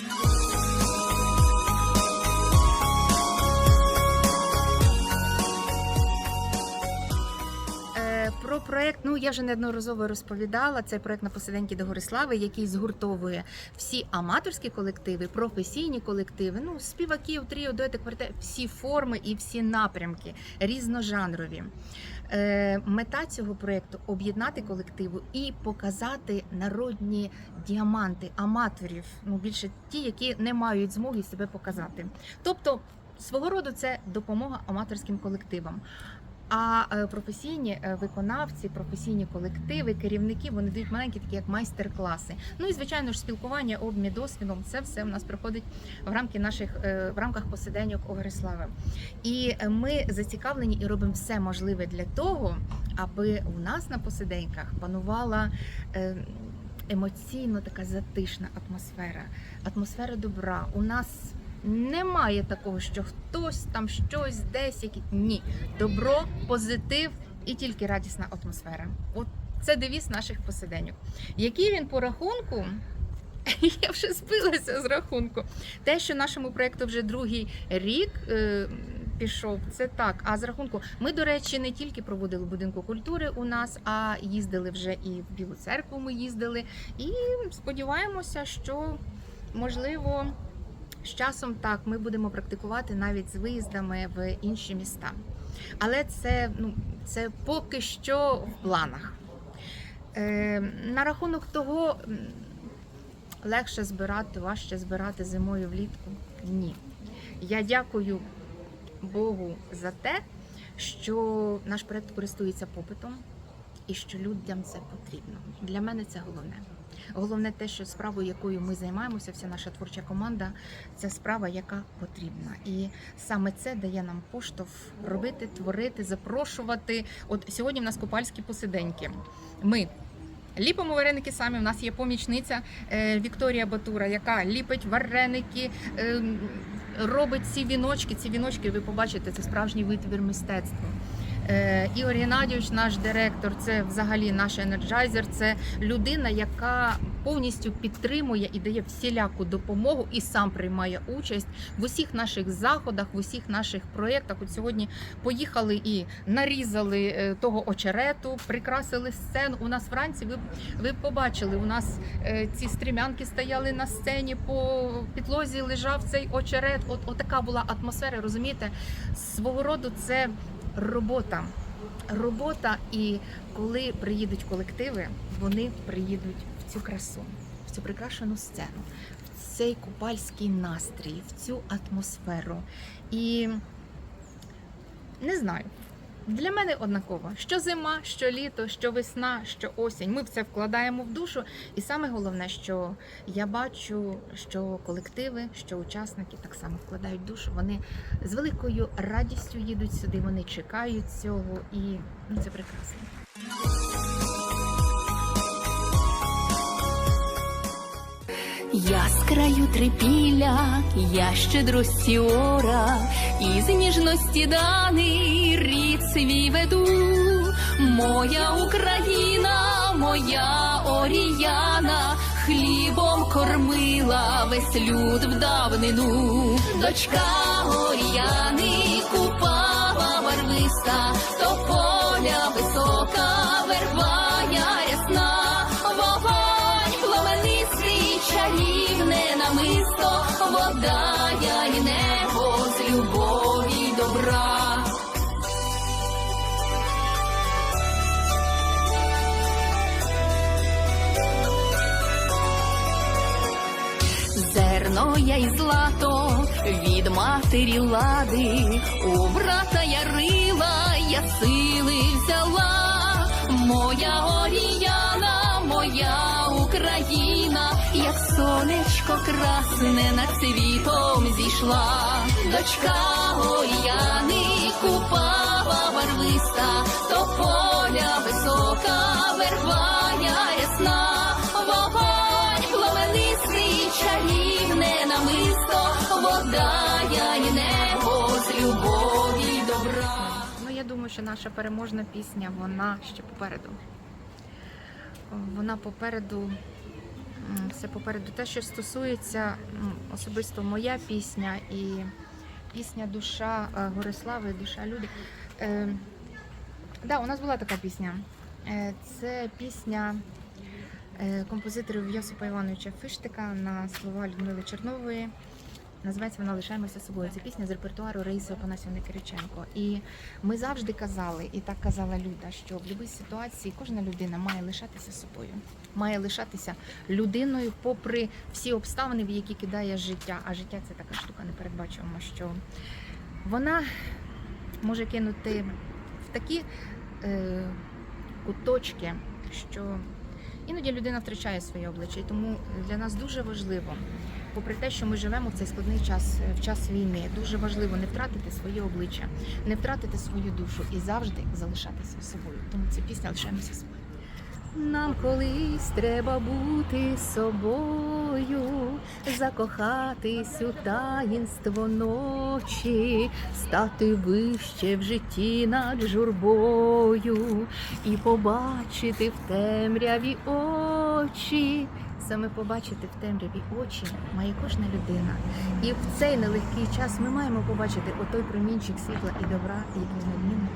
No! Проект, ну я вже неодноразово розповідала. Це проект на посиденьки до Горислави, який згуртовує всі аматорські колективи, професійні колективи, ну співаків, тріо, дуети, квартети, всі форми і всі напрямки різножанрові. Е, Мета цього проекту об'єднати колективу і показати народні діаманти аматорів. Ну більше ті, які не мають змоги себе показати. Тобто, свого роду це допомога аматорським колективам. А е, професійні е, виконавці, професійні колективи, керівники вони дають маленькі такі як майстер-класи. Ну і звичайно ж спілкування, обмін досвідом. Це все в нас проходить в рамки наших е, в рамках посиденьок Огрислави. І ми зацікавлені і робимо все можливе для того, аби у нас на посиденьках панувала. Емоційно така затишна атмосфера, атмосфера добра. У нас немає такого, що хтось там щось десь які ні. Добро, позитив і тільки радісна атмосфера. От це девіз наших посиденьок. Який він по рахунку? Я вже збилася з рахунку. Те, що нашому проєкту вже другий рік е, пішов, це так. А з рахунку, ми, до речі, не тільки проводили будинку культури у нас, а їздили вже і в Білу церкву. Ми їздили. І сподіваємося, що можливо. З часом так ми будемо практикувати навіть з виїздами в інші міста. Але це, ну, це поки що в планах. Е, на рахунок того, легше збирати, важче збирати зимою влітку. Ні. Я дякую Богу за те, що наш проект користується попитом і що людям це потрібно. Для мене це головне. Головне те, що справою, якою ми займаємося, вся наша творча команда, це справа, яка потрібна. І саме це дає нам поштовх робити, творити, запрошувати. От сьогодні в нас купальські посиденьки. Ми ліпимо вареники самі. У нас є помічниця е, Вікторія Батура, яка ліпить вареники. е, Робить ці віночки. Ці віночки, ви побачите, це справжній витвір мистецтва. Е, Ігор Геннадійович, наш директор, це взагалі наш енерджайзер. Це людина, яка повністю підтримує і дає всіляку допомогу і сам приймає участь в усіх наших заходах, в усіх наших проєктах. От сьогодні поїхали і нарізали е, того очерету, прикрасили сцену. У нас вранці ви, ви побачили, у нас е, ці стрімянки стояли на сцені, по підлозі лежав цей очерет. От, от така була атмосфера, розумієте? Свого роду це робота. Робота, і коли приїдуть колективи, вони приїдуть в цю красу, в цю прикрашену сцену, в цей купальський настрій, в цю атмосферу. І не знаю. Для мене однаково, що зима, що літо, що весна, що осінь. Ми все вкладаємо в душу. І саме головне, що я бачу, що колективи, що учасники так само вкладають душу. Вони з великою радістю їдуть сюди, вони чекають цього, і ну, це прекрасно. Я з краю трипілля, я щедрості ора, і з ніжності даний рід свій веду. Моя Україна, моя Оріяна, хлібом кормила весь люд в давнину. Дочка Оріяни купала барвиста, тополя висока, вербая рясна, намисто, вода я й небо з любові добра. Зерно я й злато від матері лади, у брата ярила я сили взяла, моя оріяна, моя Україна, як сонечко красне над світом зійшла, дочка Оріяни купава барвиста, тополя висока, вербая ясна, вогонь пламенистий, чарівне намисто, вода я й небо з любові добра. Ну я думаю, що наша переможна пісня вона ще попереду. Вона попереду все попереду. Те, що стосується особисто моя пісня і пісня Душа е, Горислави, душа люди. Е, да, у нас була така пісня. Е, Це пісня е, композиторів Йосипа Івановича Фиштика на слова Людмили Чернової. Називається вона Лишаємося собою. Це пісня з репертуару Раїси Опанасівни Кириченко. І ми завжди казали, і так казала Люда, що в будь-якій ситуації кожна людина має лишатися собою, має лишатися людиною, попри всі обставини, в які кидає життя. А життя це така штука непередбачувана, що вона може кинути в такі е, куточки, що іноді людина втрачає своє обличчя. І тому для нас дуже важливо, попри те, що ми живемо в цей складний час, е, в час війни, дуже важливо не втратити своє обличчя, не втратити свою душу і завжди залишатися собою. Тому ця пісня лишаємося собою. Нам колись треба бути собою, закохатись у таїнство ночі, стати вище в житті над журбою і побачити в темряві очі. Саме побачити в темряві очі має кожна людина. І в цей нелегкий час ми маємо побачити отой промінчик світла і добра, який неодмінно